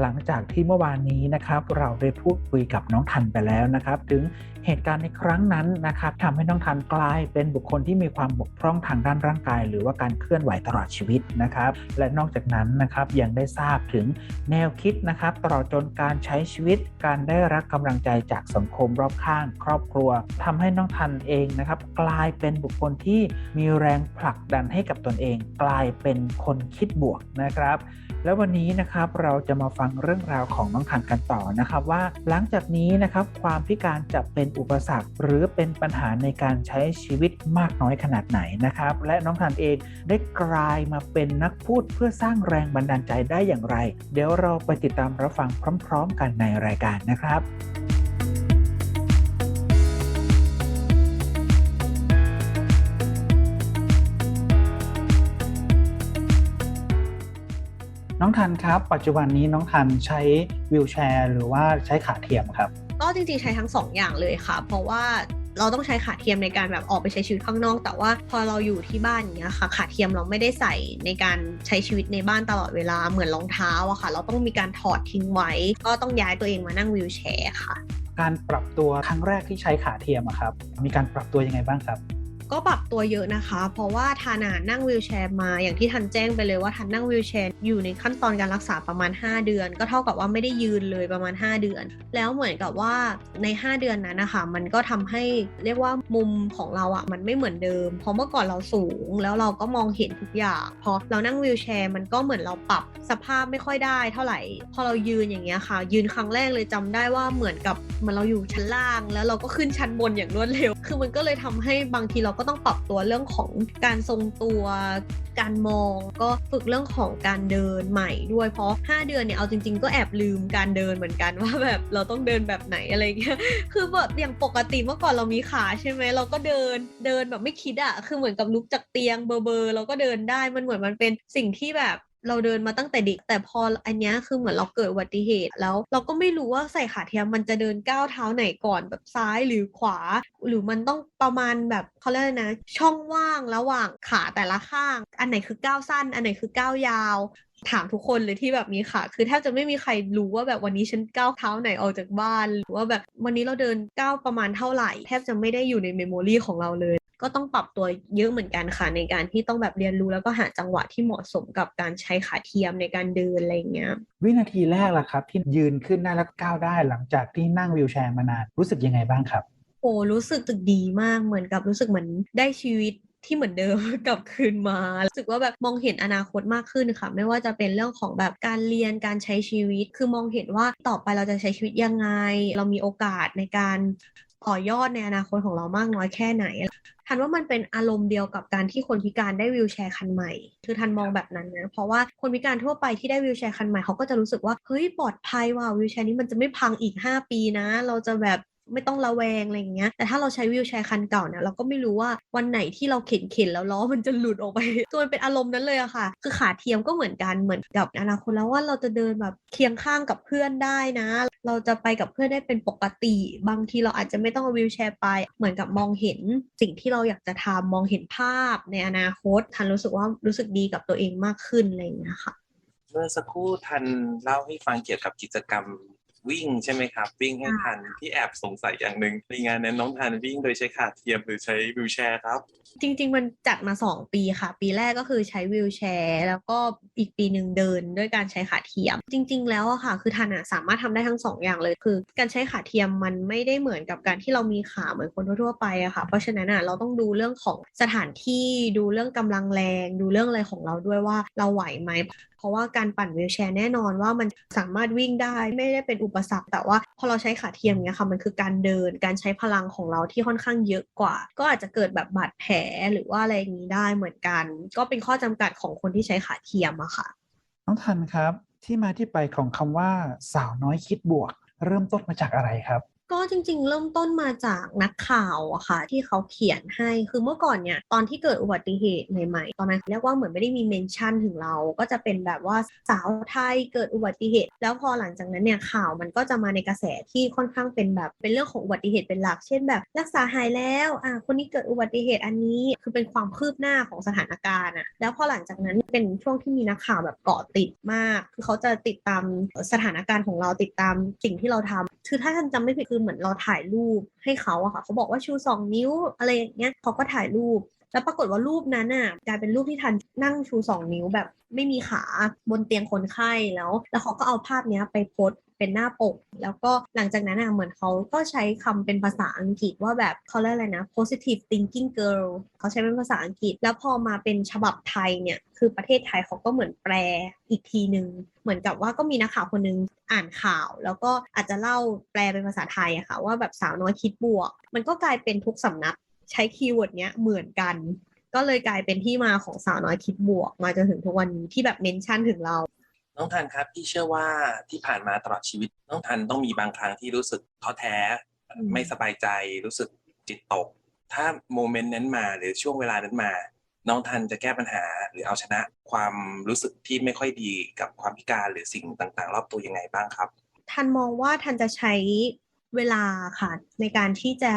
หลังจากที่เมื่อวานนี้นะครับ เราได้พูดคุยกับน้องทันไปแล้วนะครับ ถึงเหตุการณ์ในครั้งนั้นนะครับทำให้น้องทันกลายเป็นบุคคลที่มีความบกพร่องทางด้านร่างกาย หรือว่าการเคลื่อนไหวตลอดชีวิตนะครับ และนอกจากนั้นนะครับยังได้ทราบถึงแนวคิดนะครับ ตลอดจนการใช้ชีวิต การได้รับกำลังใจจากสังคมรอบข้าง ครอบครัวทำให้น้องทันเองนะครับ กลายเป็นบุคคลที่มีแรงผลักดันให้กับตนเอง กลายเป็นคนคิดบวกนะครับ แล้ววันนี้นะครับเราจะมาฟังเรื่องราวของน้องขันกันต่อนะครับว่า หลังจากนี้นะครับความพิการจะเป็นอุปสรรค หรือเป็นปัญหาในการใช้ชีวิตมากน้อยขนาดไหนนะครับ และน้องขันเองได้กลายมาเป็นนักพูดเพื่อสร้างแรงบันดาลใจได้อย่างไร เดี๋ยวเราไปติดตามรับฟังพร้อม ๆ กันในรายการนะครับ น้องทันครับ ปัจจุบันนี้น้องทันใช้วีลแชร์ หรือว่าใช้ขาเทียมครับ ก็จริงๆใช้ทั้งสองอย่างเลยค่ะ เพราะว่าเราต้องใช้ขาเทียมในการแบบออกไปใช้ชีวิตข้างนอก แต่ว่าพอเราอยู่ที่บ้านอย่างเงี้ยค่ะ ขาเทียมเราไม่ได้ใส่ในการใช้ชีวิตในบ้านตลอดเวลาเหมือนรองเท้าอะค่ะ เราต้องมีการถอดทิ้งไว้ ก็ต้องย้ายตัวเองมานั่งวีลแชร์ค่ะ การปรับตัวครั้งแรกที่ใช้ขาเทียมอะครับ มีการปรับตัวยังไงบ้างครับ ก็ปรับตัวเยอะนะคะ เพราะว่าทานานั่งวีลแชร์มาอย่างที่ทันแจ้งไปเลยว่าทันนั่งวีลแชร์อยู่ในขั้นตอนการรักษาประมาณ 5 เดือน ก็เท่ากับว่าไม่ได้ยืนเลยประมาณ 5 เดือน แล้วเหมือนกับว่าใน 5 เดือนนั้นนะคะมันก็ทำให้เรียกว่ามุมของเราอะ่ะมันไม่เหมือนเดิม เพราะเมื่อก่อนเราสูงแล้วเราก็มองเห็นทุกอย่างพอเรานั่งวีลแชร์มันก็เหมือนเราปรับสภาพไม่ค่อยได้เท่าไหร่ พอเรายืนอย่างเงี้ยค่ะ ยืนครั้งแรกเลยจำได้ว่าเหมือนกับมือนเราอยู่ชั้นล่าง แล้วเราก็ขึ้นชั้นบนอย่างรวดเร็ว คือมันก็เลยทำให้บางทีเราก็ต้องปรับตัวเรื่องของการทรงตัว การมอง ก็ฝึกเรื่องของการเดินใหม่ด้วย เพราะ 5 เดือนเนี่ยเอาจริง ๆ ก็แอบลืมการเดินเหมือนกันว่าแบบเราต้องเดินแบบไหนอะไรเงี้ย คือแบบอย่างปกติเมื่อก่อนเรามีขาใช่ไหมเราก็เดินเดินแบบไม่คิดอะคือเหมือนกับลุกจากเตียงเบอร์เบอร์เราก็เดินได้มันเหมือนมันเป็นสิ่งที่แบบ เราเดินมาตั้งแต่เด็ก แต่พออันนี้คือเหมือนเราเกิดอุบัติเหตุแล้ว เราก็ไม่รู้ว่าใส่ขาเทียมมันจะเดินก้าวเท้าไหนก่อนแบบซ้ายหรือขวา หรือมันต้องประมาณแบบเขาเรียกนะ ช่องว่างระหว่างขาแต่ละข้าง อันไหนคือก้าวสั้น อันไหนคือก้าวยาวถามทุกคนเลยที่แบบมีขาคือแทบจะไม่มีใครรู้ว่าแบบวันนี้ฉันก้าวเท้าไหนออกจากบ้าน หรือว่าแบบวันนี้เราเดินก้าวประมาณเท่าไหร่ แทบจะไม่ได้อยู่ในเมมโมรีของเราเลย ก็ต้องปรับตัวเยอะเหมือนกันค่ะในการที่ต้องแบบเรียนรู้แล้วก็หาจังหวะที่เหมาะสมกับการใช้ขาเทียมในการเดินอะไรอย่างเงี้ยวินาทีแรกล่ะครับ ที่ยืนขึ้นได้แล้วก็ก้าวได้หลังจากที่นั่งวีลแชร์มานานรู้สึกยังไงบ้างครับ โอ้รู้สึกตึกดีมากเหมือนกับรู้สึกเหมือนได้ชีวิตที่เหมือนเดิมกลับคืนมารู้สึกว่าแบบมองเห็นอนาคตมากขึ้นค่ะ ไม่ว่าจะเป็นเรื่องของแบบการเรียนการใช้ชีวิต คือมองเห็นว่าต่อไปเราจะใช้ชีวิตยังไง เรามีโอกาสในการ ต่อยอดในอนาคตของเรามากน้อยแค่ไหนทันว่ามันเป็นอารมณ์เดียวกับการที่คนพิการได้วีลแชร์คันใหม่ คือทันมองแบบนั้นนะ เพราะว่าคนพิการทั่วไปที่ได้วีลแชร์คันใหม่เขาก็จะรู้สึกว่า เฮ้ยปลอดภัยว่ะวีลแชร์นี้มันจะไม่พังอีก 5 ปีนะ เราจะแบบ ไม่ต้องระแวงอะไรอย่างเงี้ยแต่ถ้าเราใช้วีลแชร์คันเก่าเนี่ยเราก็ไม่รู้ว่าวันไหนที่เราเข็นเข็นแล้วล้อมันจะหลุดออกไปตัวมันเป็นอารมณ์นั้นเลยอะค่ะ คือขาเทียมก็เหมือนกันเหมือนกับอนาคตแล้วว่าเราจะเดินแบบเคียงข้างกับเพื่อนได้นะ เราจะไปกับเพื่อนได้เป็นปกติ บางทีเราอาจจะไม่ต้องเอาวีลแชร์ไป เหมือนกับมองเห็นสิ่งที่เราอยากจะทำมองเห็นภาพในอนาคตทันรู้สึกว่ารู้สึกดีกับตัวเองมากขึ้นอะไรอย่างเงี้ยค่ะเมื่อสักครู่ทันเล่าให้ฟังเกี่ยวกับกิจกรรม วิ่งใช่ไหมครับ วิ่งให้ทันที่แอบสงสัยอย่างหนึ่งในงานนั้นน้องทันวิ่งโดยใช้ขาเทียมหรือใช้วิวแชร์ครับ จริง ๆ มันจัดมา 2 ปีค่ะ ปีแรกก็คือใช้วีลแชร์ แล้วก็อีกปีหนึ่งเดินด้วยการใช้ขาเทียม จริง ๆ แล้วอะค่ะ คือทันอะสามารถทำได้ทั้ง 2 อย่างเลยคือ การใช้ขาเทียมมันไม่ได้เหมือนกับการที่เรามีขาเหมือนคนทั่วๆไปอะค่ะ เพราะฉะนั้นอะเราต้องดูเรื่องของสถานที่ดูเรื่องกำลังแรง ดูเรื่องอะไรของเราด้วยว่าเราไหวไหมเพราะว่าการปั่นวีลแชร์แน่นอนว่ามันสามารถวิ่งได้ไม่ได้เป็นอุปสรรคแต่ว่าพอเราใช้ขาเทียมเนี้ยค่ะมันคือการเดินการใช้พลังของเราที่ค่อนข้างเยอะกว่า ก็อาจจะเกิดแบบบาดแผลหรือว่าอะไรอย่างนี้ได้เหมือนกัน ก็เป็นข้อจำกัดของคนที่ใช้ขาเทียมอะค่ะน้องทันครับ ที่มาที่ไปของคำว่าสาวน้อยคิดบวก เริ่มต้นมาจากอะไรครับ ก็จริงๆ เริ่มต้นมาจากนักข่าวอะค่ะ ที่เขาเขียนให้คือเมื่อก่อนเนี่ย ตอนที่เกิดอุบัติเหตุใหม่ๆ ตอนนั้นเรียกว่าเหมือนไม่ได้มีเมนชั่นถึงเรา ก็จะเป็นแบบว่าสาวไทยเกิดอุบัติเหตุ แล้วพอหลังจากนั้นเนี่ยข่าวมันก็จะมาในกระแสที่ค่อนข้างเป็นแบบเป็นเรื่องของอุบัติเหตุเป็นหลัก เช่นแบบ รักษาหายแล้วอะคนนี้เกิดอุบัติเหตุอันนี้คือเป็นความคืบหน้าของสถานการณ์อะแล้วพอหลังจากนั้นเป็นช่วงที่มีนักข่าวแบบเกาะติดมาก คือเขาจะติดตามสถานการณ์ของเราติดตามสิ่งที่เราทำคือถ้าท่านจำไม่ผิดคือเหมือนเราถ่ายรูปให้เขาอะค่ะเขาบอกว่าชูสองนิ้วอะไรอย่างเงี้ยเขาก็ถ่ายรูป แล้วปรากฏว่ารูปนั้นน่ะกลายเป็นรูปที่ทันนั่งชูสองนิ้วแบบไม่มีขาบนเตียงคนไข้แล้ว แล้วเขาก็เอาภาพเนี้ยไปโพส เป็นหน้าปก แล้วก็หลังจากนั้นอะเหมือนเขาก็ใช้คำเป็นภาษาอังกฤษว่าแบบเขาเรียกอะไรนะ positive thinking girl เขาใช้เป็นภาษาอังกฤษ แล้วพอมาเป็นฉบับไทยเนี่ยคือประเทศไทยเขาก็เหมือนแปลอีกทีหนึ่งเหมือนกับว่าก็มีนักข่าวคนหนึงอ่านข่าว แล้วก็อาจจะเล่าแปลเป็นภาษาไทยอะค่ะว่าแบบสาวน้อยคิดบวก มันก็กลายเป็นทุกสำนักใช้คีย์เวิร์ดเนี้ยเหมือนกัน ก็เลยกลายเป็นที่มาของสาวน้อยคิดบวก มาจนถึงทุกวันนี้ที่แบบเมนชั่นถึงเรา น้องทันครับพี่เชื่อว่าที่ผ่านมาตลอดชีวิต น้องทันต้องมีบางครั้งที่รู้สึกท้อแท้ ไม่สบายใจรู้สึกจิตตก ถ้าโมเมนต์นั้นมาหรือช่วงเวลานั้นมา น้องทันจะแก้ปัญหาหรือเอาชนะความรู้สึกที่ไม่ค่อยดีกับความพิการหรือสิ่งต่างๆ รอบตัวยังไงบ้างครับ ทันมองว่าทันจะใช้เวลาค่ะในการที่จะ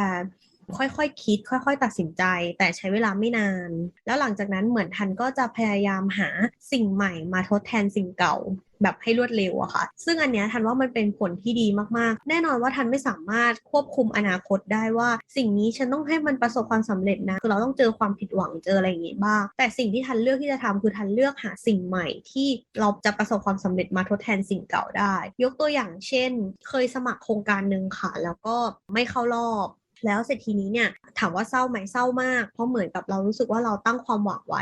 ค่อยๆคคิด ค่อย ๆ ตัดสินใจ แต่ใช้เวลาไม่นาน แล้วหลังจากนั้นเหมือนทันก็จะพยายามหาสิ่งใหม่มาทดแทนสิ่งเก่าแบบให้รวดเร็วอะค่ะ ซึ่งอันเนี้ยทันว่ามันเป็นผลที่ดีมากๆ แน่นอนว่าทันไม่สามารถควบคุมอนาคตได้ว่า สิ่งนี้ฉันต้องให้มันประสบความสำเร็จนะ คือเราต้องเจอความผิดหวังเจออะไรอย่างงี้บ้าง แต่สิ่งที่ทันเลือกที่จะทำคือทันเลือกหาสิ่งใหม่ที่เราจะประสบความสำเร็จมาทดแทนสิ่งเก่าได้ ยกตัวอย่างเช่น เคยสมัครโครงการหนึ่งค่ะ แล้วก็ไม่เข้ารอบ แล้วเสร็จทีนี้เนี่ยถามว่าเศร้าไหมเศร้ามาก เพราะเหมือนกับเรารู้สึกว่าเราตั้งความหวังไว้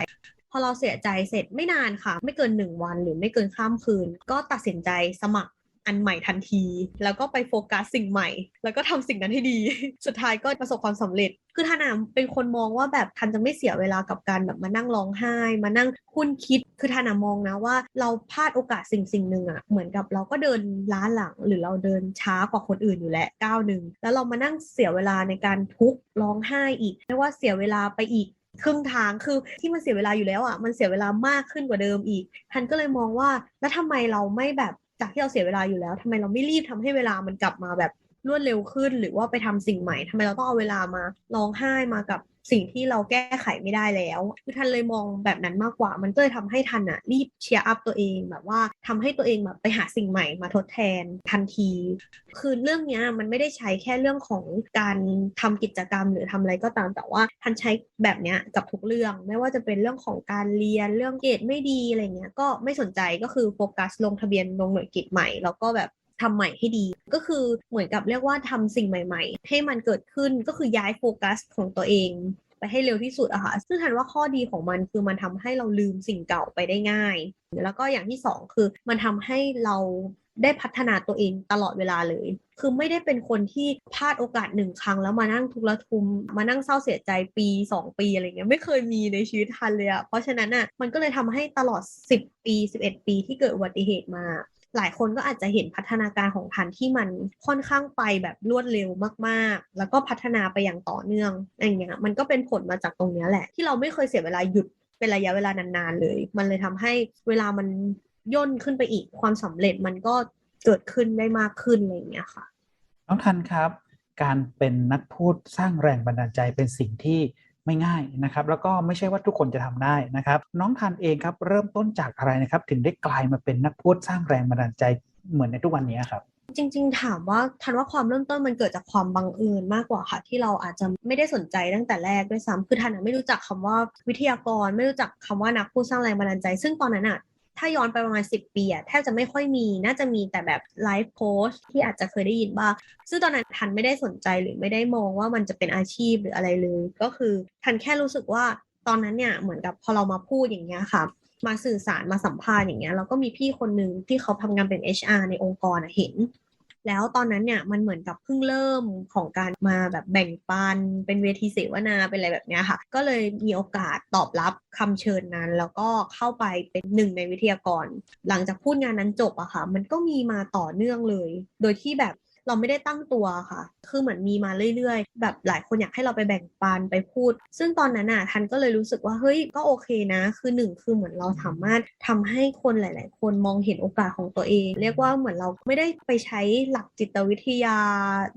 พอเราเสียใจเสร็จไม่นานค่ะ ไม่เกินหนึ่งวันหรือไม่เกินข้ามคืน ก็ตัดสินใจสมัคร อันใหม่ทันที แล้วก็ไปโฟกัสสิ่งใหม่ แล้วก็ทำสิ่งนั้นให้ดี สุดท้ายก็ประสบความสำเร็จ คือทันอะเป็นคนมองว่าแบบทันจะไม่เสียเวลากับการแบบมานั่งร้องไห้ มานั่งคุ้นคิด คือทันอะมองนะว่าเราพลาดโอกาสสิ่งสิ่งหนึ่งอะเหมือนกับเราก็เดินล้าหลัง หรือเราเดินช้ากว่าคนอื่นอยู่แล้วก้าวหนึ่งแล้วเรามานั่งเสียเวลาในการทุกข์ร้องไห้อีกไม่ว่าเสียเวลาไปอีกครึ่งทางคือที่มันเสียเวลาอยู่แล้วอะมันเสียเวลามากขึ้นกว่าเดิมอีก ทันก็เลยมองว่าแล้วทำไมเราไม่แบบ จากที่เราเสียเวลาอยู่แล้วทำไมเราไม่รีบทำให้เวลามันกลับมาแบบ รวดเร็วขึ้น หรือว่าไปทำสิ่งใหม่ทำไมเราต้องเอาเวลามาร้องไห้มากับสิ่งที่เราแก้ไขไม่ได้แล้วคือทันเลยมองแบบนั้นมากกว่า มันก็เลยทำให้ทันอะรีบเชียร์อัพตัวเองแบบว่าทำให้ตัวเองแบบไปหาสิ่งใหม่มาทดแทนทันที คือเรื่องเนี้ยมันไม่ได้ใช้แค่เรื่องของการทำกิจกรรมหรือทำอะไรก็ตามแต่ว่าทันใช้แบบเนี้ยกับทุกเรื่อง ไม่ว่าจะเป็นเรื่องของการเรียนเรื่องเกรดไม่ดีอะไรเงี้ยก็ไม่สนใจก็คือโฟกัสลงทะเบียนลงหน่วยกิจใหม่ แล้วก็แบบ ทำใหม่ให้ดี ก็คือเหมือนกับเรียกว่าทำสิ่งใหม่ ๆ ให้มันเกิดขึ้นก็คือย้ายโฟกัสของตัวเองไปให้เร็วที่สุดอะค่ะ ซึ่งทันว่าข้อดีของมันคือมันทำให้เราลืมสิ่งเก่าไปได้ง่าย แล้วก็อย่างที่สองคือมันทำให้เราได้พัฒนาตัวเองตลอดเวลาเลย คือไม่ได้เป็นคนที่พลาดโอกาสหนึ่งครั้งแล้วมานั่งทุกข์ระทุม มานั่งเศร้าเสียใจปีสองปีอะไรเงี้ย ไม่เคยมีในชีวิตทันเลยอะเพราะฉะนั้นอะมันก็เลยทำให้ตลอด 10 ปี 11 ปีที่เกิดอุบัติเหตุมา หลายคนก็อาจจะเห็นพัฒนาการของทันที่มันค่อนข้างไปแบบรวดเร็วมากๆ แล้วก็พัฒนาไปอย่างต่อเนื่องอย่างเงี้ยมันก็เป็นผลมาจากตรงนี้แหละ ที่เราไม่เคยเสียเวลาหยุดเป็นระยะเวลานานๆเลย มันเลยทำให้เวลามันย่นขึ้นไปอีกความสำเร็จมันก็เกิดขึ้นได้มากขึ้นอะไรอย่างเงี้ยค่ะน้องทันครับ การเป็นนักพูดสร้างแรงบันดาลใจเป็นสิ่งที่ ไม่ง่ายนะครับ แล้วก็ไม่ใช่ว่าทุกคนจะทำได้นะครับ น้องทันเองครับเริ่มต้นจากอะไรนะครับ ถึงได้กลายมาเป็นนักพูดสร้างแรงบันดาลใจเหมือนในทุกวันนี้ครับจริง ๆ ถามว่าทันว่าความเริ่มต้นมันเกิดจากความบังเอิญมากกว่าค่ะที่เราอาจจะไม่ได้สนใจตั้งแต่แรกด้วยซ้ำคือทันไม่รู้จักคำว่าวิทยากร ไม่รู้จักคำว่านักพูดสร้างแรงบันดาลใจ ซึ่งตอนนั้นอะ ถ้าย้อนไปประมาณ 10 ปีอะแทบจะไม่ค่อยมี น่าจะมีแต่แบบไลฟ์โค้ชที่อาจจะเคยได้ยินบ้าง ซึ่งตอนนั้นทันไม่ได้สนใจหรือไม่ได้มองว่ามันจะเป็นอาชีพหรืออะไรเลย ก็คือทันแค่รู้สึกว่าตอนนั้นเนี่ยเหมือนกับพอเรามาพูดอย่างเงี้ยค่ะ มาสื่อสารมาสัมภาษณ์อย่างเงี้ยแล้วก็มีพี่คนหนึ่งที่เขาทำงานเป็น HR ในองค์กรเห็น แล้วตอนนั้นเนี่ยมันเหมือนกับเพิ่งเริ่มของการมาแบบแบ่งปันเป็นเวทีเสวนาเป็นอะไรแบบนี้ค่ะ ก็เลยมีโอกาสตอบรับคำเชิญนั้น แล้วก็เข้าไปเป็นหนึ่งในวิทยากร หลังจากพูดงานนั้นจบอะค่ะ มันก็มีมาต่อเนื่องเลย โดยที่แบบ เราไม่ได้ตั้งตัวค่ะ คือเหมือนมีมาเรื่อยๆ แบบหลายคนอยากให้เราไปแบ่งปันไปพูด ซึ่งตอนนั้นน่ะทันก็เลยรู้สึกว่าเฮ้ยก็โอเคนะ คือหนึ่งคือเหมือนเราสามารถทำให้คนหลาย ๆ คนมองเห็นโอกาสของตัวเอง เรียกว่าเหมือนเราไม่ได้ไปใช้หลักจิตวิทยา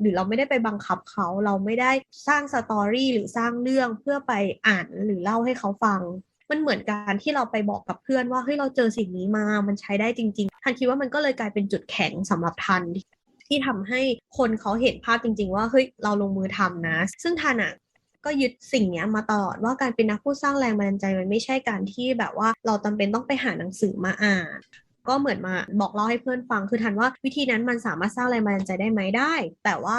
หรือเราไม่ได้ไปบังคับเขา เราไม่ได้สร้างสตอรี่หรือสร้างเรื่องเพื่อไปอ่านหรือเล่าให้เขาฟังมันเหมือนการที่เราไปบอกกับเพื่อนว่าเฮ้ยเราเจอสิ่งนี้มา มันใช้ได้จริง ๆ ทันคิดว่ามันก็เลยกลายเป็นจุดแข็งสำหรับทัน ที่ทำให้คนเขาเห็นภาพจริง ๆ ว่าเฮ้ยเราลงมือทำนะ ซึ่งทานอะก็ยึดสิ่งนี้มาตลอดว่าการเป็นนักผู้สร้างแรงบันดาลใจมันไม่ใช่การที่แบบว่าเราจำเป็นต้องไปหาหนังสือมาอ่านก็เหมือนมาบอกเล่าให้เพื่อนฟังคือทันว่าวิธีนั้นมันสามารถสร้างแรงบันดาลใจได้ไหมได้ แต่ว่า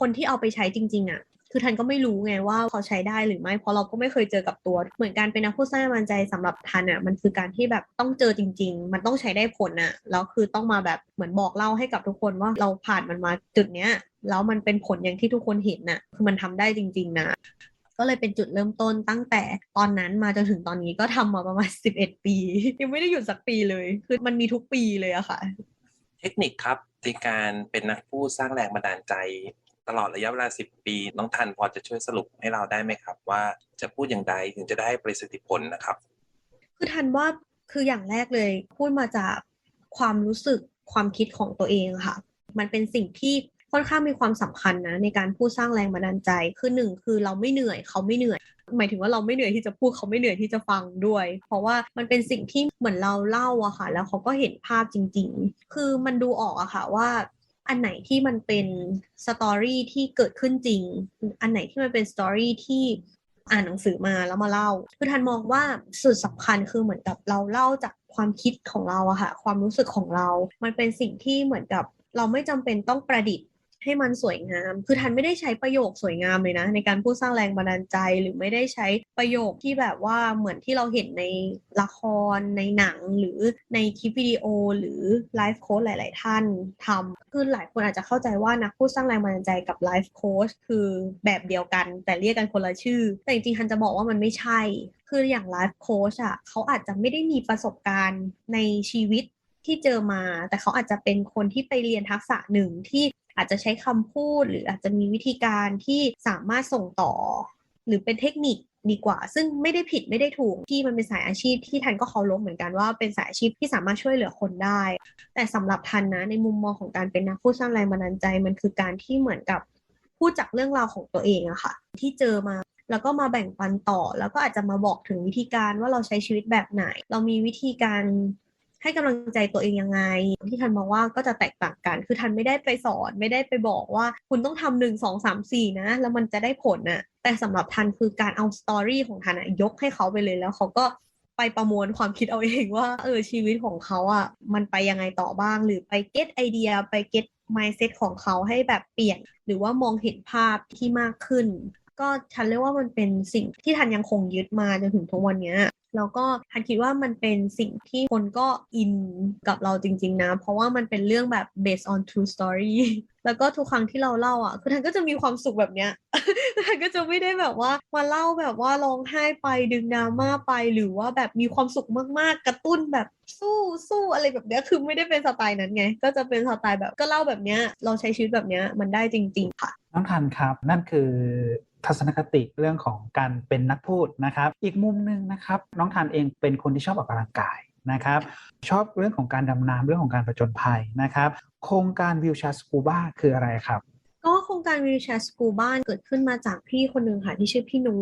คนที่เอาไปใช้จริง ๆอะ คือทันก็ไม่รู้ไงว่าเขาใช้ได้หรือไม่เพราะเราก็ไม่เคยเจอกับตัว เหมือนการเป็นนักพูดสร้างแรงบันดาลใจสำหรับทันอะมันคือการที่แบบต้องเจอจริง ๆ มันต้องใช้ได้ผลอะแล้วคือต้องมาแบบเหมือนบอกเล่าให้กับทุกคนว่าเราผ่านมันมาจุดเนี้ยแล้วมันเป็นผลอย่างที่ทุกคนเห็นน่ะคือมันทำได้จริง ๆ นะก็เลยเป็นจุดเริ่มต้นตั้งแต่ตอนนั้นมาจนถึงตอนนี้ก็ทำมาประมาณ 11 ปี ยังไม่ได้หยุดสักปีเลย คือมันมีทุกปีเลยอะค่ะ เทคนิคครับในการเป็นนักพูดสร้างแรงบันดาลใจ ตลอดระยะเวลา 10 ปี น้องทันพอจะช่วยสรุปให้เราได้ไหมครับ ว่าจะพูดอย่างไรถึงจะได้ประสิทธิผลนะครับ คือทันว่าคืออย่างแรกเลย พูดมาจากความรู้สึกความคิดของตัวเองค่ะ มันเป็นสิ่งที่ค่อนข้างมีความสำคัญนะในการพูดสร้างแรงบันดาลใจคือหนึ่งคือเราไม่เหนื่อยเขาไม่เหนื่อย หมายถึงว่าเราไม่เหนื่อยที่จะพูดเขาไม่เหนื่อยที่จะฟังด้วย เพราะว่ามันเป็นสิ่งที่เหมือนเราเล่าอะค่ะ แล้วเขาก็เห็นภาพจริง ๆ คือมันดูออกอะค่ะว่า อันไหนที่มันเป็นสตอรี่ที่เกิดขึ้นจริง อันไหนที่มันเป็นสตอรี่ที่อ่านหนังสือมาแล้วมาเล่า คือทันมองว่าสุดสำคัญคือเหมือนกับเราเล่าจากความคิดของเราอะค่ะ ความรู้สึกของเรา มันเป็นสิ่งที่เหมือนกับเราไม่จำเป็นต้องประดิษฐ์ ให้มันสวยงาม คือทันไม่ได้ใช้ประโยคสวยงามเลยนะ ในการพูดสร้างแรงบันดาลใจ หรือไม่ได้ใช้ประโยคที่แบบว่าเหมือนที่เราเห็นในละครในหนังหรือในคลิปวิดีโอหรือไลฟ์โค้ชหลาย ๆ ท่านทำคือหลายคนอาจจะเข้าใจว่านักพูดสร้างแรงบันดาลใจกับไลฟ์โค้ชคือแบบเดียวกัน แต่เรียกกันคนละชื่อ แต่จริงๆทันจะบอกว่ามันไม่ใช่คืออย่างไลฟ์โค้ชอะเขาอาจจะไม่ได้มีประสบการณ์ในชีวิต ที่เจอมา แต่เขาอาจจะเป็นคนที่ไปเรียนทักษะหนึ่งที่อาจจะใช้คำพูด หรืออาจจะมีวิธีการที่สามารถส่งต่อ หรือเป็นเทคนิคดีกว่า ซึ่งไม่ได้ผิดไม่ได้ถูกที่มันเป็นสายอาชีพที่ทันก็เคารพเหมือนกันว่าเป็นสายอาชีพที่สามารถช่วยเหลือคนได้ แต่สำหรับทันนะในมุมมองของการเป็นนักพูดสร้างแรงบันดาลใจมันคือการที่เหมือนกับพูดจากเรื่องราวของตัวเองอะค่ะ ที่เจอมาแล้วก็มาแบ่งปันต่อ แล้วก็อาจจะมาบอกถึงวิธีการว่าเราใช้ชีวิตแบบไหน เรามีวิธีการ ให้กำลังใจตัวเองยังไง ที่ทันมองว่าก็จะแตกต่างกัน คือทันไม่ได้ไปสอนไม่ได้ไปบอกว่าคุณต้องทำหนึ่งสองสามสี่นะ แล้วมันจะได้ผลน่ะแต่สำหรับทันคือการเอาสตอรี่ของทันอะยกให้เขาไปเลยแล้วเขาก็ไปประมวลความคิดเอาเองว่าเออชีวิตของเขาอะมันไปยังไงต่อบ้าง หรือไปเก็ตไอเดียไปเก็ต mindset ของเขาให้แบบเปลี่ยน หรือว่ามองเห็นภาพที่มากขึ้น ก็ทันเรียกว่ามันเป็นสิ่งที่ทันยังคงยึดมาจนถึงทุกวันเนี้ยแล้วก็ทันคิดว่ามันเป็นสิ่งที่คนก็อินกับเราจริง ๆ นะ เพราะว่ามันเป็นเรื่องแบบ based on true story แล้วก็ทุกครั้งที่เราเล่าอะ คือทันก็จะมีความสุขแบบเนี้ยทันก็จะไม่ได้แบบว่ามาเล่าแบบว่าร้องไห้ไปดึงดราม่าไปหรือว่าแบบมีความสุขมากๆ กระตุ้นแบบสู้สู้อะไรแบบเนี้ยคือไม่ได้เป็นสไตล์นั้นไง ก็จะเป็นสไตล์แบบก็เล่าแบบเนี้ยเราใช้ชีวิตแบบเนี้ยมันได้จริง ๆ ค่ะน้องทันครับ นั่นคือ ทัศนคติเรื่องของการเป็นนักพูดนะครับ อีกมุมหนึ่งนะครับ น้องทันเองเป็นคนที่ชอบออกกำลังกายนะครับ ชอบเรื่องของการดำน้ำเรื่องของการผจญภัยนะครับ โครงการวิวชาสกูบ้าคืออะไรครับก็โครงการวิวแชร์สกูบ้านเกิดขึ้นมาจากพี่คนหนึ่งค่ะที่ชื่อพี่นุ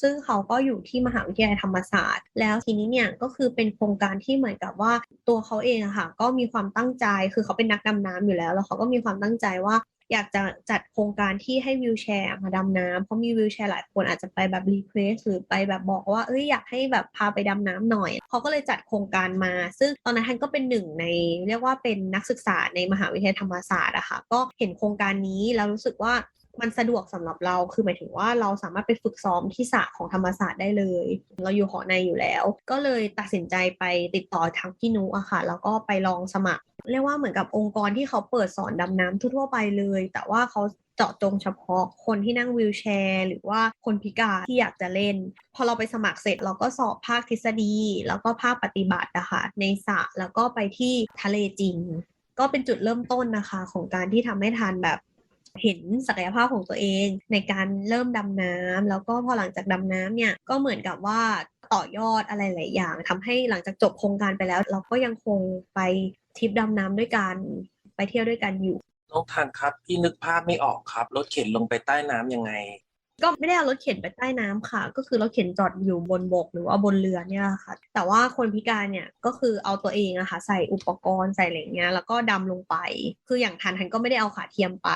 ซึ่งเขาก็อยู่ที่มหาวิทยาลัยธรรมศาสตร์ แล้วทีนี้เนี่ยก็คือเป็นโครงการที่เหมือนกับว่าตัวเขาเองอะค่ะก็มีความตั้งใจคือเขาเป็นนักดำน้ำอยู่แล้ว แล้วเขาก็มีความตั้งใจว่า อยากจะจัดโครงการที่ให้วิวแชร์มาดำน้ำเพราะมีวิวแชร์หลายคนอาจจะไปแบบรีเควสหรือไปแบบบอกว่าเอ้ยอยากให้แบบพาไปดำน้ำหน่อยเขาก็เลยจัดโครงการมา ซึ่งตอนนั้นท่านก็เป็นหนึ่งใน เรียกว่าเป็นนักศึกษาในมหาวิทยาลัยธรรมศาสตร์อะค่ะก็เห็นโครงการนี้แล้วรู้สึกว่า มันสะดวกสำหรับเราคือหมายถึงว่าเราสามารถไปฝึกซ้อมที่สระของธรรมศาสตร์ได้เลย เราอยู่หอในอยู่แล้ว ก็เลยตัดสินใจไปติดต่อทางพี่นุอะค่ะ แล้วก็ไปลองสมัคร เรียกว่าเหมือนกับองค์กรที่เขาเปิดสอนดำน้ำทั่วไปเลย แต่ว่าเขาเจาะจงเฉพาะคนที่นั่งวีลแชร์ หรือว่าคนพิการที่อยากจะเล่น พอเราไปสมัครเสร็จเราก็สอบภาคทฤษฎี แล้วก็ภาคปฏิบัตินะคะในสระแล้วก็ไปที่ทะเลจริง ก็เป็นจุดเริ่มต้นนะคะของการที่ทำให้ทานแบบ เห็นศักยภาพของตัวเอง ในการเริ่มดำน้ำแล้วก็พอหลังจากดำน้ำเนี่ยก็เหมือนกับว่าต่อยอดอะไรหลายอย่างทำให้หลังจากจบโครงการไปแล้ว เราก็ยังคงไปทริปดำน้ำด้วยกันไปเที่ยวด้วยกันอยู่น้องทันครับพี่นึกภาพไม่ออกครับรถเข็นลงไปใต้น้ำยังไงก็ไม่ได้เอารถเข็นไปใต้น้ำค่ะ ก็คือรถเข็นจอดอยู่บนบกหรือว่าบนเรือเนี่ยแหละค่ะ แต่ว่าคนพิการเนี่ยก็คือเอาตัวเองอะค่ะใส่อุปกรณ์ใส่อะไรอย่างเงี้ยแล้วก็ดำลงไป คืออย่างทันทันก็ไม่ได้เอาขาเทียมไป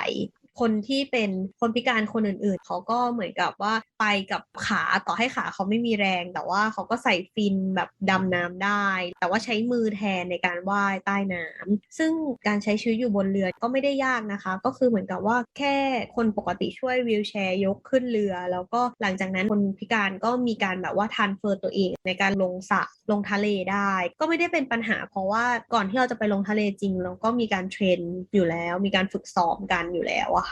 คนที่เป็นคนพิการคนอื่นๆ เขาก็เหมือนกับว่าไปกับขาต่อให้ขาเขาไม่มีแรง แต่ว่าเขาก็ใส่ฟินแบบดำน้ำได้ แต่ว่าใช้มือแทนในการว่ายใต้น้ำซึ่งการใช้ชีวิตอยู่บนเรือก็ไม่ได้ยากนะคะ ก็คือเหมือนกับว่าแค่คนปกติช่วยวีลแชร์ยกขึ้นเรือ แล้วก็หลังจากนั้นคนพิการก็มีการแบบว่าทานเฟอร์ตัวเองในการลงสระลงทะเลได้ ก็ไม่ได้เป็นปัญหา เพราะว่าก่อนที่เราจะไปลงทะเลจริง เราก็มีการเทรนอยู่แล้ว มีการฝึกซ้อมกันอยู่แล้วอะ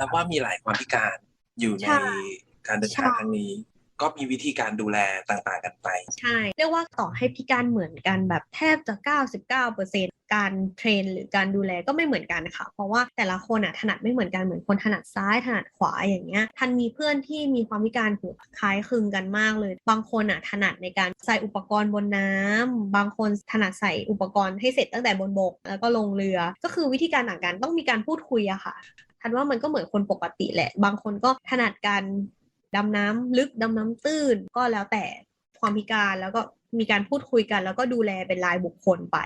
ค่ะแล้วว่ามีหลายความพิการอยู่ในใช่การเดินทางครั้งนี้ก็มีวิธีการดูแลต่างๆกันไป ใช่ เรียกว่าต่อให้พิการเหมือนกันแบบแทบจะ 99%การเทรนหรือการดูแลก็ไม่เหมือนกันค่ะ เพราะว่าแต่ละคนอะถนัดไม่เหมือนกันเหมือนคนถนัดซ้ายถนัดขวาอย่างเงี้ยทันมีเพื่อนที่มีความพิการหูคล้ายคลึงกันมากเลย บางคนอะถนัดในการใส่อุปกรณ์บนน้ำบางคนถนัดใส่อุปกรณ์ให้เสร็จตั้งแต่บนบก แล้วก็ลงเรือ ก็คือวิธีการต่างกันต้องมีการพูดคุยอะค่ะ ทันว่ามันก็เหมือนคนปกติแหละ บางคนก็ถนัดการดำน้ำลึกดำน้ำตื้น ก็แล้วแต่ความพิการแล้วก็มีการพูดคุยกัน แล้วก็ดูแลเป็นรายบุคคลไป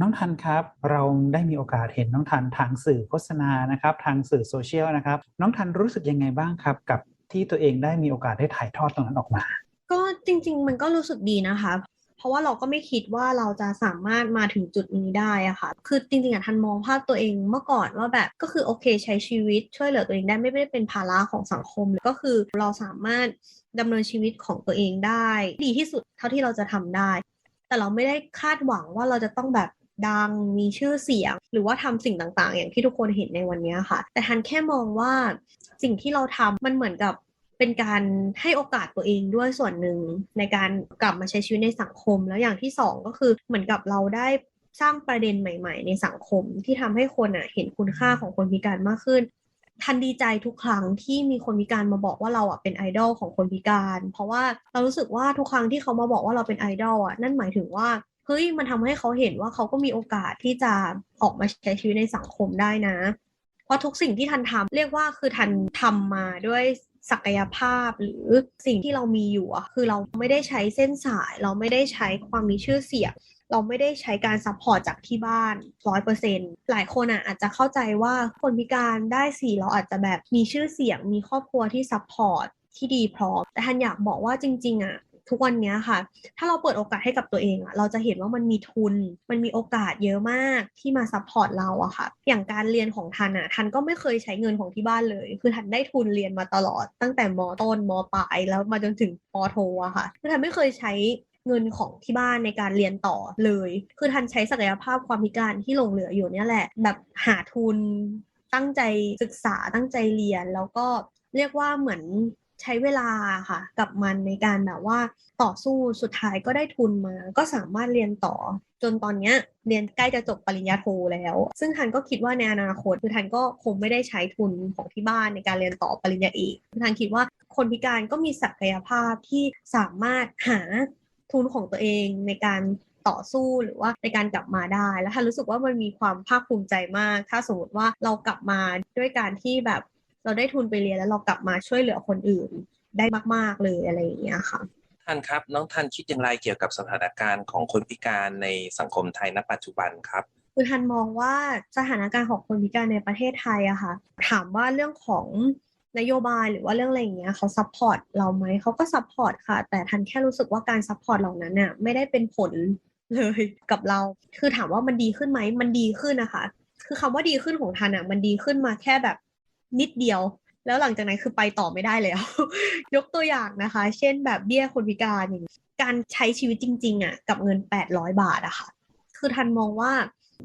น้องทันครับ เราได้มีโอกาสเห็นน้องทันทางสื่อโฆษณานะครับ ทางสื่อโซเชียลนะครับ น้องทันรู้สึกยังไงบ้างครับ กับที่ตัวเองได้มีโอกาสได้ถ่ายทอดตรงนั้นออกมา ก็จริง ๆ มันก็รู้สึกดีนะคะ เพราะว่าเราก็ไม่คิดว่าเราจะสามารถมาถึงจุดนี้ได้อะค่ะ คือจริงๆอะทันมองภาพตัวเองเมื่อก่อนว่าแบบก็คือโอเคใช้ชีวิตช่วยเหลือตัวเองได้ไม่ได้เป็นภาระของสังคมก็คือเราสามารถดำเนินชีวิตของตัวเองได้ ดีที่สุดเท่าที่เราจะทำได้ แต่เราไม่ได้คาดหวังว่าเราจะต้องแบบดังมีชื่อเสียง หรือว่าทำสิ่งต่างๆ อย่างที่ทุกคนเห็นในวันนี้ค่ะ แต่ทันแค่มองว่าสิ่งที่เราทำมันเหมือนกับ เป็นการให้โอกาสตัวเองด้วยส่วนหนึ่งในการกลับมาใช้ชีวิตในสังคม แล้วอย่างที่สองก็คือเหมือนกับเราได้สร้างประเด็นใหม่ ๆ ในสังคมที่ทำให้คนอะเห็นคุณค่าของคนพิการมากขึ้น ทันดีใจทุกครั้งที่มีคนพิการมาบอกว่าเราอะเป็นไอดอลของคนพิการ เพราะว่าเรารู้สึกว่าทุกครั้งที่เขามาบอกว่าเราเป็นไอดอลอะนั่นหมายถึงว่าเฮ้ยมันทำให้เขาเห็นว่าเขาก็มีโอกาสที่จะออกมาใช้ชีวิตในสังคมได้นะ ราะทุกสิ่งที่ทันทำเรียกว่าคือทันทำมาด้วยศักยภาพหรือสิ่งที่เรามีอยู่อะคือเราไม่ได้ใช้เส้นสาย เราไม่ได้ใช้ความมีชื่อเสียงเราไม่ได้ใช้การซัพพอร์ตจากที่บ้านร้อยเปอร์เซ็นหลายคนอะอาจจะเข้าใจว่าคนพิการได้สิเราอาจจะแบบมีชื่อเสียง มีครอบครัวที่ซัพพอร์ตที่ดีพร้อม แต่ทันอยากบอกว่าจริง ๆ อะ ทุกวันนี้ค่ะ ถ้าเราเปิดโอกาสให้กับตัวเองอะเราจะเห็นว่ามันมีทุน มันมีโอกาสเยอะมากที่มาซัพพอร์ตเราอะค่ะ อย่างการเรียนของทันอะทันก็ไม่เคยใช้เงินของที่บ้านเลย คือทันได้ทุนเรียนมาตลอด ตั้งแต่มต้นมปลายแล้วมาจนถึงปโทอะค่ะคือทันไม่เคยใช้เงินของที่บ้านในการเรียนต่อเลย คือทันใช้ศักยภาพความพิการที่หลงเหลืออยู่เนี่ยแหละ แบบหาทุนตั้งใจศึกษาตั้งใจเรียนแล้วก็เรียกว่าเหมือน ใช้เวลาค่ะกับมันในการแบบว่าต่อสู้สุดท้ายก็ได้ทุนมา ก็สามารถเรียนต่อ จนตอนเนี้ยเรียนใกล้จะจบปริญญาโทแล้ว ซึ่งทันก็คิดว่าในอนาคตคือทันก็คงไม่ได้ใช้ทุนของที่บ้านในการเรียนต่อปริญญาเอกคือทันคิดว่าคนพิการก็มีศักยภาพที่สามารถหาทุนของตัวเองในการต่อสู้หรือว่าในการกลับมาได้ แล้วทันรู้สึกว่ามันมีความภาคภูมิใจมาก ถ้าสมมติว่าเรากลับมาด้วยการที่แบบ เราได้ทุนไปเรียนแล้วเรากลับมาช่วยเหลือคนอื่นได้มาก ๆ เลยอะไรอย่างเงี้ยค่ะท่านครับน้องท่านคิดอย่างไรเกี่ยวกับสถานการณ์ของคนพิการในสังคมไทยณปัจจุบันครับคือทันมองว่าสถานการณ์ของคนพิการในประเทศไทยอะค่ะ ถามว่าเรื่องของนโยบายหรือว่าเรื่องอะไรอย่างเงี้ยเขาซัพพอร์ตเราไหมเขาก็ซัพพอร์ตค่ะ แต่ทันแค่รู้สึกว่าการซัพพอร์ตเหล่านั้นน่ะไม่ได้เป็นผลเลยกับเรา คือถามว่ามันดีขึ้นไหมมันดีขึ้นนะคะ คือคำว่าดีขึ้นของทันอะมันดีขึ้นมาแค่แบบ นิดเดียว แล้วหลังจากนั้นคือไปต่อไม่ได้แล้ว ยกตัวอย่างนะคะ เช่นแบบเบี้ยคนพิการอย่างนี้การใช้ชีวิตจริงๆอะกับเงิน 800 บาทอะค่ะ คือทันมองว่า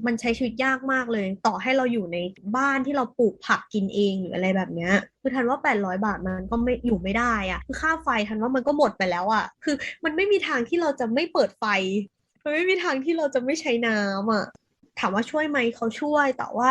มันใช้ชีวิตยากมากเลย ต่อให้เราอยู่ในบ้านที่เราปลูกผักกินเองหรืออะไรแบบเนี้ยคือทันว่า 800 บาทมันก็ไม่อยู่ไม่ได้อะคือค่าไฟทันว่ามันก็หมดไปแล้วอะคือมันไม่มีทางที่เราจะไม่เปิดไฟมันไม่มีทางที่เราจะไม่ใช้น้ำอะถามว่าช่วยไหมเขาช่วยแต่ว่า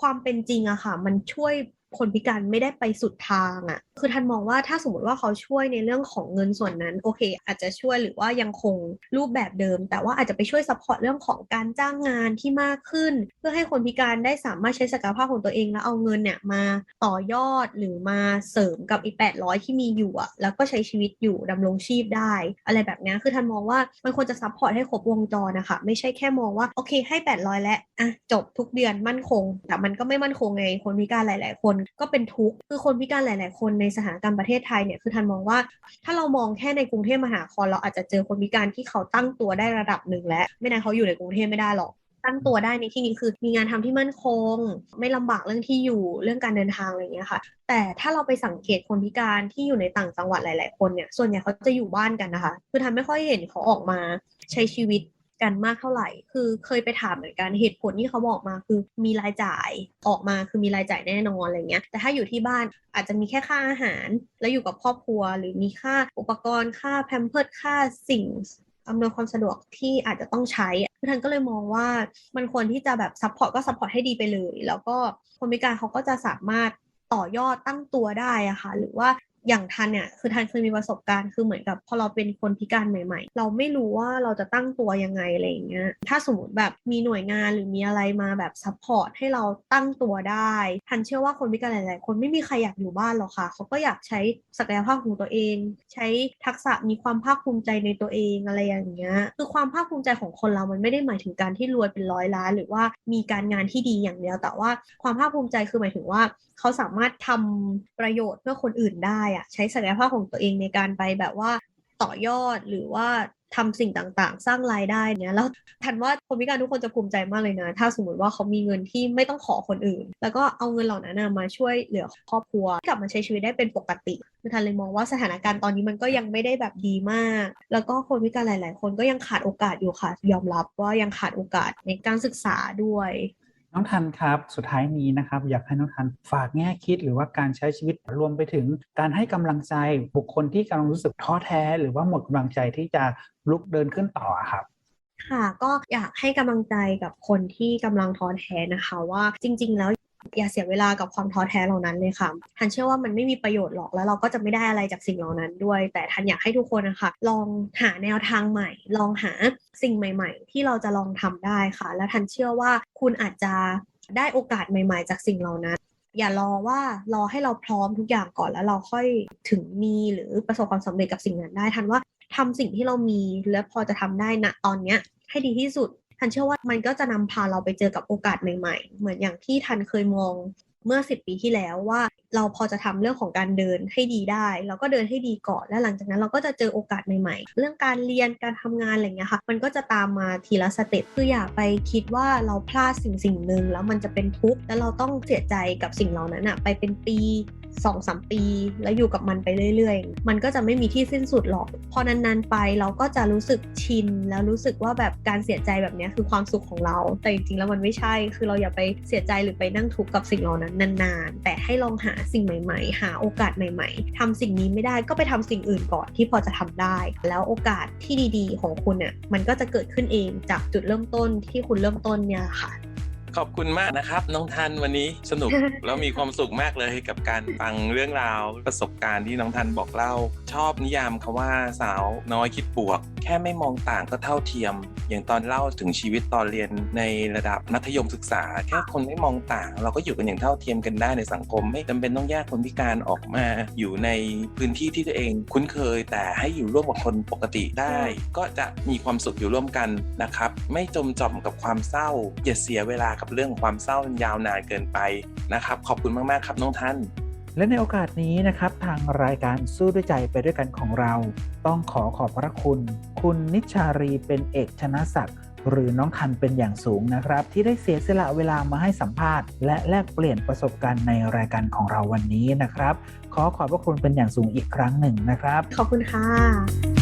ความเป็นจริงอะค่ะ มันช่วย คนพิการไม่ได้ไปสุดทางอะคือทันมองว่าถ้าสมมติว่าเขาช่วยในเรื่องของเงินส่วนนั้น โอเค อาจจะช่วยหรือว่ายังคงรูปแบบเดิม แต่ว่าอาจจะไปช่วยซัพพอร์ตเรื่องของการจ้างงานที่มากขึ้น เพื่อให้คนพิการได้สามารถใช้ศักยภาพของตัวเองแล้วเอาเงินเนี่ยมาต่อยอดหรือมาเสริมกับอีก 800 ที่มีอยู่อะแล้วก็ใช้ชีวิตอยู่ดำรงชีพได้ อะไรแบบนี้คือทันมองว่ามันควรจะซัพพอร์ตให้ครบวงจรนะคะไม่ใช่แค่มองว่าโอเคให้ 800 แล้วอะจบทุกเดือนมั่นคง แต่มันก็ไม่มั่นคงไงคนพิการหลาย ๆ คนก็เป็นทุกข์คือคนพิการหลาย ๆ คนในสถานการณ์ประเทศไทยเนี่ยคือทันมองว่า ถ้าเรามองแค่ในกรุงเทพมหานครเราอาจจะเจอคนพิการที่เขาตั้งตัวได้ระดับหนึ่งแล้วไม่นั้นเขาอยู่ในกรุงเทพไม่ได้หรอกตั้งตัวได้ในที่นี้คือมีงานทำที่มั่นคง ไม่ลำบากเรื่องที่อยู่เรื่องการเดินทางอะไรอย่างเงี้ยค่ะ แต่ถ้าเราไปสังเกตคนพิการที่อยู่ในต่างจังหวัดหลาย ๆ คนเนี่ยส่วนใหญ่เขาจะอยู่บ้านกันนะคะ คือทันไม่ค่อยเห็นเขาออกมาใช้ชีวิต กันมากเท่าไหร่ คือเคยไปถามเหมือนกันเหตุผลที่เขาบอกมาคือมีรายจ่ายออกมาคือมีรายจ่ายแน่นอนอะไรเงี้ย แต่ถ้าอยู่ที่บ้านอาจจะมีแค่ค่าอาหาร แล้วอยู่กับครอบครัว หรือมีค่าอุปกรณ์ค่าแพมเพิร์ดค่าสิ่งอำนวยความสะดวกที่อาจจะต้องใช้คือทันก็เลยมองว่ามันควรที่จะแบบซัพพอร์ตก็ซัพพอร์ตให้ดีไปเลย แล้วก็คนพิการเขาก็จะสามารถต่อยอดตั้งตัวได้อะค่ะ หรือว่า อย่างทันเนี่ยคือทันเคยมีประสบการณ์คือเหมือนกับพอเราเป็นคนพิการใหม่ ๆ เราไม่รู้ว่าเราจะตั้งตัวยังไงอะไรอย่างเงี้ยถ้าสมมติแบบมีหน่วยงานหรือมีอะไรมาแบบซัพพอร์ตให้เราตั้งตัวได้ทันเชื่อว่าคนพิการหลายๆคนไม่มีใครอยากอยู่บ้านหรอกค่ะ เขาก็อยากใช้ศักยภาพของตัวเอง ใช้ทักษะมีความภาคภูมิใจในตัวเองอะไรอย่างเงี้ยคือความภาคภูมิใจของคนเรามันไม่ได้หมายถึงการที่รวยเป็นร้อยล้าน หรือว่ามีการงานที่ดีอย่างเดียวแต่ว่าความภาคภูมิใจคือหมายถึงว่า เขาสามารถทำประโยชน์เพื่อคนอื่นได้อะใช้ศักยภาพของตัวเองในการไปแบบว่าต่อยอดหรือว่าทำสิ่งต่างๆ สร้างรายได้เนี้ยแล้วทันว่าคนพิการทุกคนจะภูมิใจมากเลยนะ ถ้าสมมติว่าเขามีเงินที่ไม่ต้องขอคนอื่น แล้วก็เอาเงินเหล่านั้นมาช่วยเหลือครอบครัว กลับมาใช้ชีวิตได้เป็นปกติทันเลยมองว่าสถานการณ์ตอนนี้มันก็ยังไม่ได้แบบดีมาก แล้วก็คนพิการหลาย ๆ คนก็ยังขาดโอกาสอยู่ค่ะ ยอมรับว่ายังขาดโอกาสในการศึกษาด้วย น้องทันครับ สุดท้ายนี้นะครับ อยากให้น้องทันฝากแง่คิดหรือว่าการใช้ชีวิตรวมไปถึง การให้กำลังใจบุคคลที่กำลังรู้สึกท้อแท้ หรือว่าหมดกำลังใจที่จะลุกเดินขึ้นต่อครับค่ะก็อยากให้กำลังใจกับคนที่กำลังท้อแท้นะคะว่าจริง ๆ แล้ว อย่าเสียเวลากับความท้อแท้เหล่านั้นเลยค่ะทันเชื่อว่ามันไม่มีประโยชน์หรอกแล้วเราก็จะไม่ได้อะไรจากสิ่งเหล่านั้นด้วย แต่ทันอยากให้ทุกคนนะคะลองหาแนวทางใหม่ ลองหาสิ่งใหม่ ๆ ที่เราจะลองทำได้ค่ะ และทันเชื่อว่าคุณอาจจะได้โอกาสใหม่ ๆ จากสิ่งเหล่านั้น อย่ารอว่ารอให้เราพร้อมทุกอย่างก่อนแล้วเราค่อยถึงมีหรือประสบความสำเร็จกับสิ่งนั้นได้ทันว่าทำสิ่งที่เรามีและพอจะทำได้ณตอนเนี้ยให้ดีที่สุด ทันเชื่อว่ามันก็จะนำพาเราไปเจอกับโอกาสใหม่ๆ เหมือนอย่างที่ทันเคยมองเมื่อ 10 ปีที่แล้วว่า เราพอจะทำเรื่องของการเดินให้ดีได้ เราก็เดินให้ดีก่อนและหลังจากนั้นเราก็จะเจอโอกาสใหม่ๆ เรื่องการเรียนการทำงานอะไรเงี้ยค่ะ มันก็จะตามมาทีละสเต็ปคืออย่าไปคิดว่าเราพลาดสิ่งสิ่งหนึ่งแล้วมันจะเป็นทุกข์แล้วเราต้องเสียใจกับสิ่งเหล่านั้นอะไปเป็นปี2องสามปี แล้วอยู่กับมันไปเรื่อยๆ มันก็จะไม่มีที่สิ้นสุดหรอก พอนานๆไปเราก็จะรู้สึกชิน แล้วรู้สึกว่าแบบการเสียใจแบบนี้คือความสุขของเรา แต่จริงๆแล้วมันไม่ใช่ คือเราอย่าไปเสียใจหรือไปนั่งทุกข์กับสิ่งเหล่านั้นนานๆ แต่ให้ลองหาสิ่งใหม่ ๆ หาโอกาสใหม่ ๆทำสิ่งนี้ไม่ได้ก็ไปทำสิ่งอื่นก่อนที่พอจะทำได้ แล้วโอกาสที่ดีๆ ของคุณอะมันก็จะเกิดขึ้นเองจากจุดเริ่มต้นที่คุณเริ่มต้นเนี่ยค่ะ ขอบคุณมากนะครับ น้องทันวันนี้สนุกแล้วมีความสุขมากเลยกับการฟังเรื่องราวประสบการณ์ที่น้องทันบอกเล่า ชอบนิยามคำว่าสาวน้อยคิดบวก แค่ไม่มองต่างก็เท่าเทียม อย่างตอนเล่าถึงชีวิตตอนเรียนในระดับมัธยมศึกษา แค่คนไม่มองต่าง เราก็อยู่กันอย่างเท่าเทียมกันได้ในสังคม ไม่จำเป็นต้องแยกคนพิการออกมา อยู่ในพื้นที่ที่ตัวเอง คุ้นเคยแต่ให้อยู่ร่วมกับคนปกติได้ ก็จะมีความสุขอยู่ร่วมกันนะครับ ไม่จมจอมกับความเศร้าอย่าเสียเวลากับเรื่องความเศร้ามันยาวนานเกินไปนะครับ ขอบคุณมากๆครับน้องท่าน และในโอกาสนี้นะครับ ทางรายการสู้ด้วยใจไปด้วยกันของเรา ต้องขอขอบพระคุณ คุณนิชารีเป็นเอกชนะศักดิ์หรือน้องทันเป็นอย่างสูงนะครับ ที่ได้เสียสละเวลามาให้สัมภาษณ์ และแลกเปลี่ยนประสบการณ์ในรายการของเราวันนี้นะครับ ขอขอบพระคุณเป็นอย่างสูงอีกครั้งหนึ่งนะครับ ขอบคุณค่ะ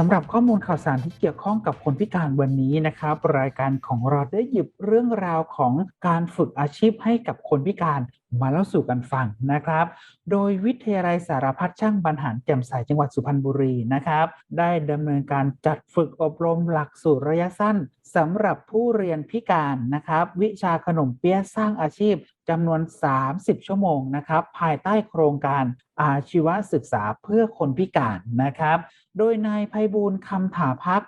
สำหรับข้อมูลข่าวสารที่เกี่ยวข้องกับคนพิการวันนี้นะครับ รายการของเราได้หยิบเรื่องราวของการฝึกอาชีพให้กับคนพิการมาเล่าสู่กันฟังนะครับ โดยวิทยาลัยสารพัดช่างบรรหารแจ่มใสจังหวัดสุพรรณบุรีนะครับ ได้ดำเนินการจัดฝึกอบรมหลักสูตรระยะสั้นสำหรับผู้เรียนพิการนะครับ วิชาขนมเปี๊ยะสร้างอาชีพจำนวน 30 ชั่วโมงนะครับ ภายใต้โครงการอาชีวศึกษาเพื่อคนพิการนะครับ โดยนายไพบูลคำถาพัก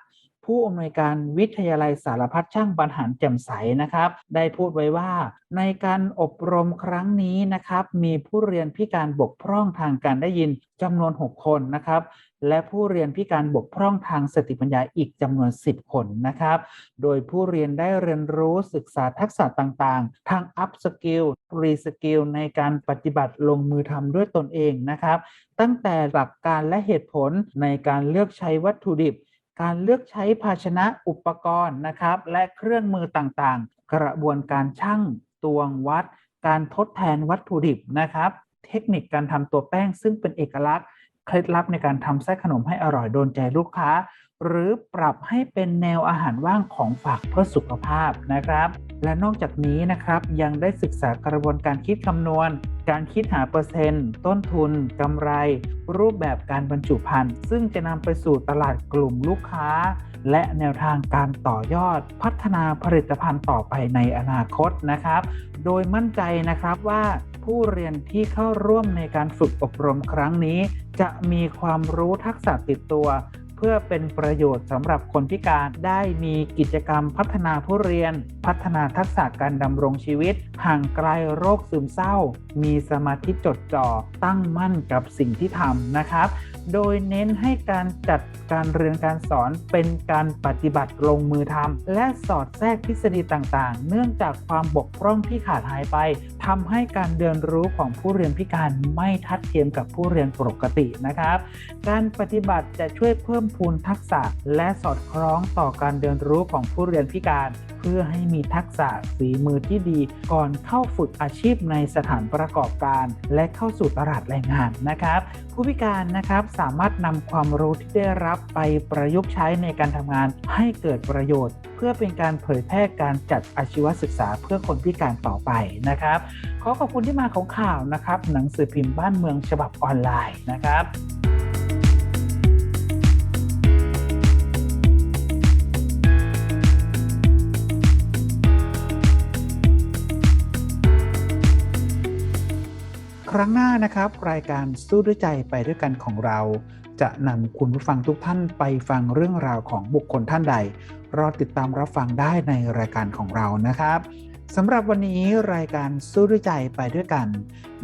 ผู้อำนวยการวิทยาลัยสารพัดช่างบรรหารแจ่มใสนะครับ ได้พูดไว้ว่าในการอบรมครั้งนี้นะครับ มีผู้เรียนพิการบกพร่องทางการได้ยินจำนวน 6 คนนะครับ และผู้เรียนพิการบกพร่องทางสติปัญญาอีกจำนวน 10 คนนะครับ โดยผู้เรียนได้เรียนรู้ศึกษาทักษะต่างๆ ทาง up skill re skill ในการปฏิบัติลงมือทำด้วยตนเองนะครับ ตั้งแต่หลักการและเหตุผลในการเลือกใช้วัตถุดิบ การเลือกใช้ภาชนะอุปกรณ์นะครับ และเครื่องมือต่างๆ กระบวนการช่างตวงวัด การทดแทนวัตถุดิบนะครับ เทคนิคการทำตัวแป้งซึ่งเป็นเอกลักษณ์ เคล็ดลับในการทำไส้ขนมให้อร่อยโดนใจลูกค้า หรือปรับให้เป็นแนวอาหารว่างของฝากเพื่อสุขภาพนะครับ และนอกจากนี้นะครับยังได้ศึกษากระบวนการคิดคำนวณ การคิดหาเปอร์เซ็นต์ ต้นทุนกำไร รูปแบบการบรรจุภัณฑ์ ซึ่งจะนำไปสู่ตลาดกลุ่มลูกค้า และแนวทางการต่อยอด พัฒนาผลิตภัณฑ์ต่อไปในอนาคตนะครับ โดยมั่นใจนะครับว่าผู้เรียนที่เข้าร่วมในการฝึกอบรมครั้งนี้ จะมีความรู้ทักษะติดตัว เพื่อเป็นประโยชน์สำหรับคนพิการได้มีกิจกรรมพัฒนาผู้เรียน พัฒนาทักษะการดำรงชีวิต ห่างไกลโรคซึมเศร้า มีสมาธิจดจ่อตั้งมั่นกับสิ่งที่ทำนะครับ โดยเน้นให้การจัดการเรียนการสอนเป็นการปฏิบัติลงมือทำและสอดแทรกทฤษฎีต่างๆ เนื่องจากความบกพร่องที่ขาดหายไปทำให้การเรียนรู้ของผู้เรียนพิการไม่ทัดเทียมกับผู้เรียนปกตินะครับ การปฏิบัติจะช่วยเพิ่มพูนทักษะ และสอดคล้องต่อการเรียนรู้ของผู้เรียนพิการ เพื่อให้มีทักษะฝีมือที่ดี ก่อนเข้าฝึกอาชีพในสถานประกอบการ และเข้าสู่ตลาดแรงงานนะครับ ผู้พิการนะครับสามารถนำความรู้ที่ได้รับไปประยุกต์ใช้ในการทำงานให้เกิดประโยชน์เพื่อเป็นการเผยแพร่การจัดอาชีวศึกษาเพื่อคนพิการต่อไปนะครับ ขอขอบคุณที่มาของข่าวนะครับ หนังสือพิมพ์บ้านเมืองฉบับออนไลน์นะครับ ครั้งหน้านะครับ รายการสู้ด้วยใจไปด้วยกันของเรา จะนำคุณผู้ฟังทุกท่านไปฟังเรื่องราวของบุคคลท่านใด รอติดตามรับฟังได้ในรายการของเรานะครับสำหรับวันนี้รายการสู้ด้วยใจไปด้วยกัน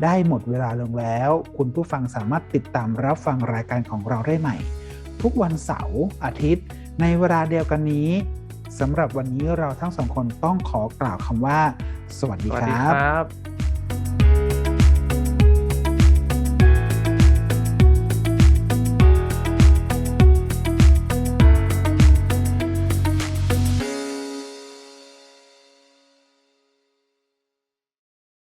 ได้หมดเวลาลงแล้ว คุณผู้ฟังสามารถติดตามรับฟังรายการของเราได้ใหม่ ทุกวันเสาร์อาทิตย์ ในเวลาเดียวกันนี้สำหรับวันนี้เราทั้งสองคนต้องขอกล่าวคำว่า สวัสดีครับรับ